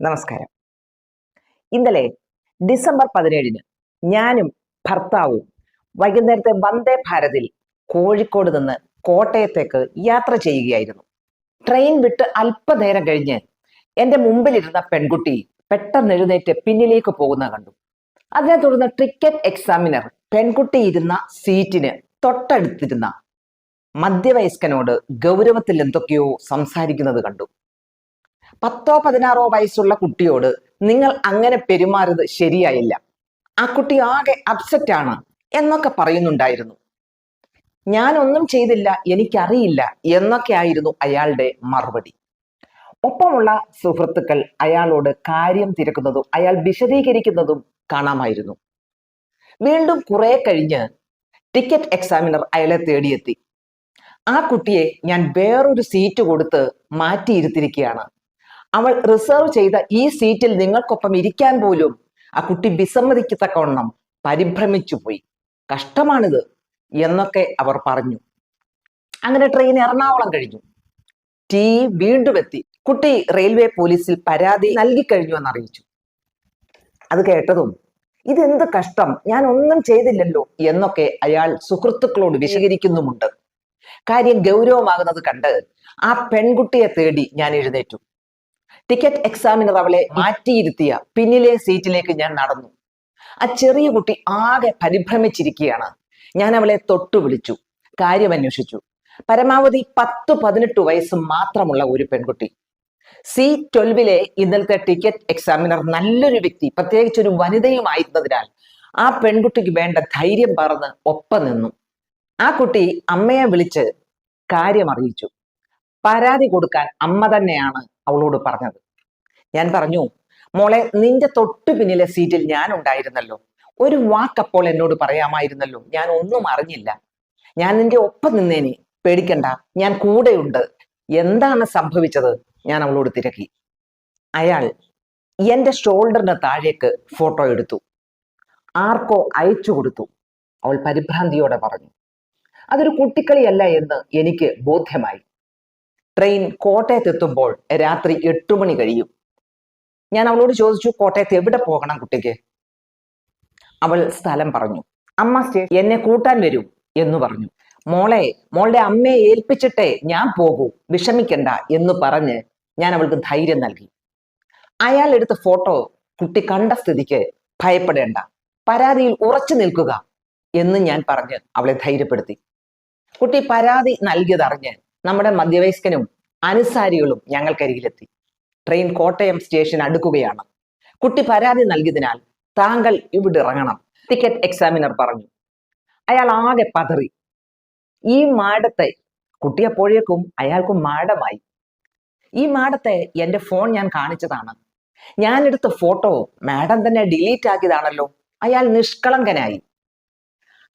നമസ്കാരം. ഇന്നലെ ഡിസംബർ പതിനേഴിന് ഞാനും ഭർത്താവും വൈകുന്നേരത്തെ വന്ദേ ഭാരതിൽ കോഴിക്കോട് നിന്ന് കോട്ടയത്തേക്ക് യാത്ര ചെയ്യുകയായിരുന്നു. ട്രെയിൻ വിട്ട് അല്പനേരം കഴിഞ്ഞ് എന്റെ മുമ്പിലിരുന്ന പെൺകുട്ടി പെട്ടെന്ന് എഴുന്നേറ്റ് പിന്നിലേക്ക് പോകുന്ന കണ്ടു. അതിനെ തുടർന്ന് ടിക്കറ്റ് എക്സാമിനർ പെൺകുട്ടി ഇരുന്ന സീറ്റിന് തൊട്ടടുത്തിരുന്ന മധ്യവയസ്കനോട് ഗൗരവത്തിൽ എന്തൊക്കെയോ സംസാരിക്കുന്നത് കണ്ടു. പത്തോ പതിനാറോ വയസ്സുള്ള കുട്ടിയോട് നിങ്ങൾ അങ്ങനെ പെരുമാറുന്നത് ശരിയായില്ല. ആ കുട്ടി ആകെ അപ്സെറ്റ് ആണ് എന്നൊക്കെ പറയുന്നുണ്ടായിരുന്നു. ഞാനൊന്നും ചെയ്തില്ല എനിക്കറിയില്ല എന്നൊക്കെ ആയിരുന്നു അയാളുടെ മറുപടി. ഒപ്പമുള്ള സുഹൃത്തുക്കൾ അയാളോട് കാര്യം തിരക്കുന്നതും അയാൾ വിശദീകരിക്കുന്നതും കാണാമായിരുന്നു. വീണ്ടും കുറെ കഴിഞ്ഞ് ടിക്കറ്റ് എക്സാമിനർ അയാളെ തേടിയെത്തി. ആ കുട്ടിയെ ഞാൻ വേറൊരു സീറ്റ് കൊടുത്ത് മാറ്റിയിരുത്തിരിക്കുകയാണ് അവൾ റിസർവ് ചെയ്ത ഈ സീറ്റിൽ നിങ്ങൾക്കൊപ്പം ഇരിക്കാൻ പോലും ആ കുട്ടി വിസമ്മതിക്കത്തക്കവണ്ണം പരിഭ്രമിച്ചു പോയി കഷ്ടമാണിത് എന്നൊക്കെ അവർ പറഞ്ഞു. അങ്ങനെ ട്രെയിൻ എറണാകുളം കഴിഞ്ഞു. ടീ വീണ്ടും എത്തി. കുട്ടി റെയിൽവേ പോലീസിൽ പരാതി നൽകിക്കഴിഞ്ഞു എന്ന് അറിയിച്ചു അത് കേട്ടതും ഇതെന്ത് കഷ്ടം? ഞാൻ ഒന്നും ചെയ്തില്ലല്ലോ എന്നൊക്കെ അയാൾ സുഹൃത്തുക്കളോട് വിശദീകരിക്കുന്നുമുണ്ട്. കാര്യം ഗൗരവമാകുന്നത് കണ്ട് ആ പെൺകുട്ടിയെ തേടി ഞാൻ എഴുന്നേറ്റു. ടിക്കറ്റ് എക്സാമിനർ അവളെ മാറ്റിയിരുത്തിയ പിന്നിലെ സീറ്റിലേക്ക് ഞാൻ നടന്നു. ആ ചെറിയ കുട്ടി ആകെ പരിഭ്രമിച്ചിരിക്കുകയാണ്. ഞാൻ അവളെ തൊട്ടു വിളിച്ചു. കാര്യം അന്വേഷിച്ചു. പരമാവധി പത്ത് പതിനെട്ട് വയസ്സ് മാത്രമുള്ള ഒരു പെൺകുട്ടി. സി ട്വൽവിലെ ഇന്നലത്തെ ടിക്കറ്റ് എക്സാമിനർ നല്ലൊരു വ്യക്തി പ്രത്യേകിച്ച് ഒരു വനിതയുമായിരുന്നതിനാൽ ആ പെൺകുട്ടിക്ക് വേണ്ട ധൈര്യം പറന്ന് ഒപ്പം നിന്നു. ആ കുട്ടി അമ്മയെ വിളിച്ച് കാര്യം അറിയിച്ചു പരാതി കൊടുക്കാൻ അമ്മ തന്നെയാണ് അവളോട് പറഞ്ഞത്. ഞാൻ പറഞ്ഞു മോളെ നിന്റെ തൊട്ടു പിന്നിലെ സീറ്റിൽ ഞാൻ ഉണ്ടായിരുന്നല്ലോ. ഒരു വാക്കപ്പോൾ എന്നോട് പറയാമായിരുന്നല്ലോ. ഞാൻ ഒന്നും അറിഞ്ഞില്ല. ഞാൻ നിന്റെ ഒപ്പം നിന്നേനെ. പേടിക്കണ്ട. ഞാൻ കൂടെയുണ്ട്. എന്താണ് സംഭവിച്ചത്? ഞാൻ അവളോട് തിരക്കി. അയാൾ എന്റെ ഷോൾഡറിന് താഴേക്ക് ഫോട്ടോ എടുത്തു. ആർക്കോ അയച്ചു കൊടുത്തു. അവൾ പരിഭ്രാന്തിയോടെ പറഞ്ഞു. അതൊരു കുട്ടിക്കളിയല്ല എന്ന് എനിക്ക് ബോധ്യമായി. ട്രെയിൻ കോട്ടയത്ത് എത്തുമ്പോൾ രാത്രി എട്ട് മണി കഴിയും. ഞാൻ അവളോട് ചോദിച്ചു കോട്ടയത്ത് എവിടെ പോകണം കുട്ടിക്ക്? അവൾ സ്ഥലം പറഞ്ഞു. അമ്മ സ്റ്റേ എന്നെ കൂട്ടാൻ വരൂ എന്ന് പറഞ്ഞു. മോളെ മോളുടെ അമ്മയെ ഏൽപ്പിച്ചിട്ടേ ഞാൻ പോകൂ വിഷമിക്കണ്ട എന്ന് പറഞ്ഞ് ഞാൻ അവൾക്ക് ധൈര്യം നൽകി. അയാൾ എടുത്ത ഫോട്ടോ കുട്ടി കണ്ട സ്ഥിതിക്ക് ഭയപ്പെടേണ്ട പരാതിയിൽ ഉറച്ചു നിൽക്കുക എന്ന് ഞാൻ പറഞ്ഞ് അവളെ ധൈര്യപ്പെടുത്തി. കുട്ടി പരാതി നൽകിയതറിഞ്ഞ് നമ്മുടെ മധ്യവയസ്കനും അനുസാരികളും ഞങ്ങൾക്കരികിലെത്തി. ട്രെയിൻ കോട്ടയം സ്റ്റേഷൻ അടുക്കുകയാണ്. കുട്ടി പരാതി നൽകിയതിനാൽ താങ്കൾ ഇവിടെ ഇറങ്ങണം ടിക്കറ്റ് എക്സാമിനർ പറഞ്ഞു. അയാൾ ആകെ പതറി. ഈ മാഡത്തെ കുട്ടിയപ്പോഴേക്കും അയാൾക്കും മാഡമായി. ഈ മാഡത്തെ എന്റെ ഫോൺ ഞാൻ കാണിച്ചതാണ്. ഞാൻ എടുത്ത ഫോട്ടോ മാഡം തന്നെ ഡിലീറ്റ് ആക്കിയതാണല്ലോ. അയാൾ നിഷ്കളങ്കനായി.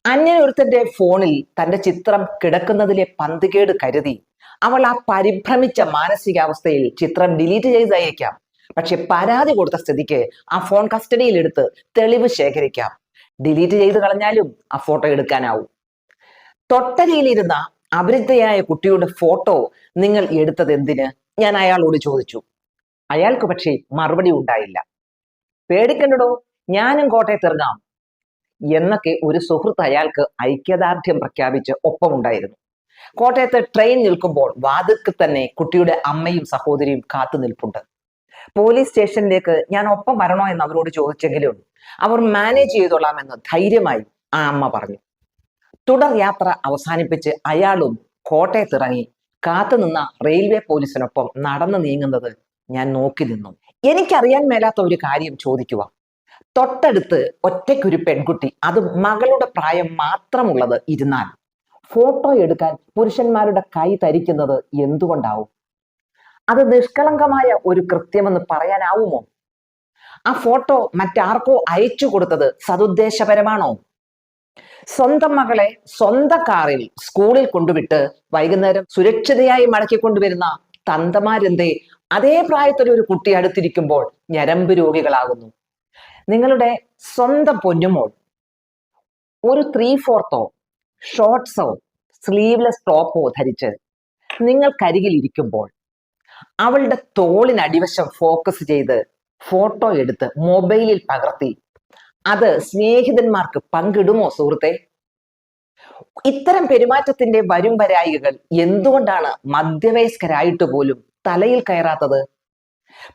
അന്യനൊരുത്തന്റെ ഫോണിൽ തന്റെ ചിത്രം കിടക്കുന്നതിലെ പന്തുകേട് കരുതി. അവൾ ആ പരിഭ്രമിച്ച മാനസികാവസ്ഥയിൽ ചിത്രം ഡിലീറ്റ് ചെയ്തയക്കാം. പക്ഷെ പരാതി കൊടുത്ത സ്ഥിതിക്ക് ആ ഫോൺ കസ്റ്റഡിയിൽ എടുത്ത് തെളിവ് ശേഖരിക്കാം. ഡിലീറ്റ് ചെയ്ത് കളഞ്ഞാലും ആ ഫോട്ടോ എടുക്കാനാവും. തൊട്ടരിയിലിരുന്ന അപരിചിതയായ കുട്ടിയുടെ ഫോട്ടോ നിങ്ങൾ എടുത്തത് എന്തിന്? ഞാൻ അയാളോട് ചോദിച്ചു. അയാൾക്ക് പക്ഷേ മറുപടി ഉണ്ടായില്ല. പേടിക്കണ്ടടോ? ഞാനും കോട്ടയത്ത് ഇറങ്ങാം. എന്നൊക്കെ ഒരു സുഹൃത്ത് അയാൾക്ക് ഐക്യദാർഢ്യം പ്രഖ്യാപിച്ച് ഒപ്പമുണ്ടായിരുന്നു. കോട്ടയത്ത് ട്രെയിൻ നിൽക്കുമ്പോൾ വാതിൽക്ക് തന്നെ കുട്ടിയുടെ അമ്മയും സഹോദരിയും കാത്തു നിൽപ്പുണ്ട്. പോലീസ് സ്റ്റേഷനിലേക്ക് ഞാൻ ഒപ്പം വരണോ എന്ന് അവരോട് ചോദിച്ചെങ്കിലും അവർ മാനേജ് ചെയ്തോളാമെന്ന് ധൈര്യമായി ആ അമ്മ പറഞ്ഞു. തുടർ യാത്ര അവസാനിപ്പിച്ച് അയാളും കോട്ടയത്തിറങ്ങി. കാത്തുനിന്ന റെയിൽവേ പോലീസിനൊപ്പം നടന്നു നീങ്ങുന്നത് ഞാൻ നോക്കി നിന്നു. എനിക്കറിയാൻ മേലാത്ത ഒരു കാര്യം ചോദിക്കുക തൊട്ടടുത്ത് ഒറ്റയ്ക്കൊരു പെൺകുട്ടി അത് മകളുടെ പ്രായം മാത്രമുള്ളത് ഇരുന്നാൽ. ഫോട്ടോ എടുക്കാൻ പുരുഷന്മാരുടെ കൈ തരിക്കുന്നത് എന്തുകൊണ്ടാവും? അത് നിഷ്കളങ്കമായ ഒരു കൃത്യമെന്ന് പറയാനാവുമോ? ആ ഫോട്ടോ മറ്റാർക്കോ അയച്ചു കൊടുത്തത് സതുദ്ദേശപരമാണോ? സ്വന്തം മകളെ സ്വന്തം കാറിൽ സ്കൂളിൽ കൊണ്ടുവിട്ട് വൈകുന്നേരം സുരക്ഷിതയായി മടക്കിക്കൊണ്ടുവരുന്ന തന്തമാരെന്തേ അതേ പ്രായത്തിൽ ഒരു കുട്ടി അടുത്തിരിക്കുമ്പോൾ ഞരമ്പ് രോഗികളാകുന്നു. നിങ്ങളുടെ സ്വന്തം പൊന്നുമോൾ ഒരു ത്രീ ഫോർത്തോ ഷോർട്ട്സോ സ്ലീവ്ലെസ് ടോപ്പോ ധരിച്ച് നിങ്ങൾക്കരികിൽ ഇരിക്കുമ്പോൾ അവളുടെ തോളിന് അടിവശം ഫോക്കസ് ചെയ്ത് ഫോട്ടോ എടുത്ത് മൊബൈലിൽ പകർത്തി അത് സ്നേഹിതന്മാർക്ക് പങ്കിടുമോ സുഹൃത്തെ? ഇത്തരം പെരുമാറ്റത്തിന്റെ വരും വരായികൾ എന്തുകൊണ്ടാണ് മധ്യവയസ്കരായിട്ട് പോലും തലയിൽ കയറാത്തത്?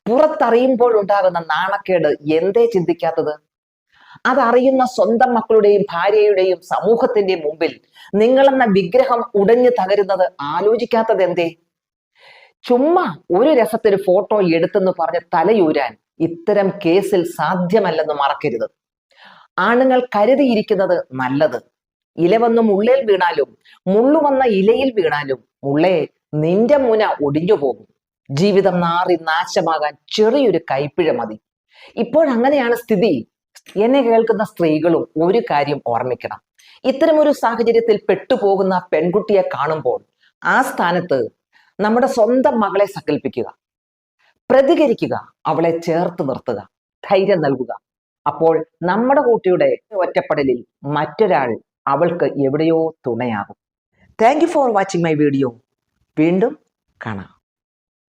പുറത്തറിയുമ്പോഴുണ്ടാകുന്ന നാണക്കേട് എന്തേ ചിന്തിക്കാത്തത്? അതറിയുന്ന സ്വന്തം മക്കളുടെയും ഭാര്യയുടെയും സമൂഹത്തിന്റെയും മുമ്പിൽ നിങ്ങളെന്ന വിഗ്രഹം ഉടഞ്ഞു തകരുന്നത് ആലോചിക്കാത്തത് എന്തേ? ചുമ്മാ ഒരു രസത്തിന് ഫോട്ടോ എടുത്തെന്ന് പറഞ്ഞ് തലയൂരാൻ ഇത്തരം കേസിൽ സാധ്യമല്ലെന്ന് മറക്കരുത്. ആണുങ്ങൾ കരുതിയിരിക്കുന്നത് നല്ലത്. ഇല വന്ന് മുള്ളിൽ വീണാലും മുള്ളു വന്ന ഇലയിൽ വീണാലും മുള്ളേ നിന്റെ മുന ഒടിഞ്ഞു പോകും. ജീവിതം നാറി നാശമാകാൻ ചെറിയൊരു കൈപ്പിഴ മതി. ഇപ്പോഴങ്ങനെയാണ് സ്ഥിതി. എന്നെ കേൾക്കുന്ന സ്ത്രീകളും ഒരു കാര്യം ഓർമ്മിക്കണം. ഇത്തരമൊരു സാഹചര്യത്തിൽ പെട്ടുപോകുന്ന പെൺകുട്ടിയെ കാണുമ്പോൾ ആ സ്ഥാനത്ത് നമ്മുടെ സ്വന്തം മകളെ സങ്കല്പിക്കുക പ്രതികരിക്കുക. അവളെ ചേർത്ത് നിർത്തുക. ധൈര്യം നൽകുക. അപ്പോൾ നമ്മുടെ കുട്ടിയുടെ ഒറ്റപ്പെടലിൽ മറ്റൊരാൾ അവൾക്ക് എവിടെയോ തുണയാകും. Thank you for watching my video വീണ്ടും കാണാം.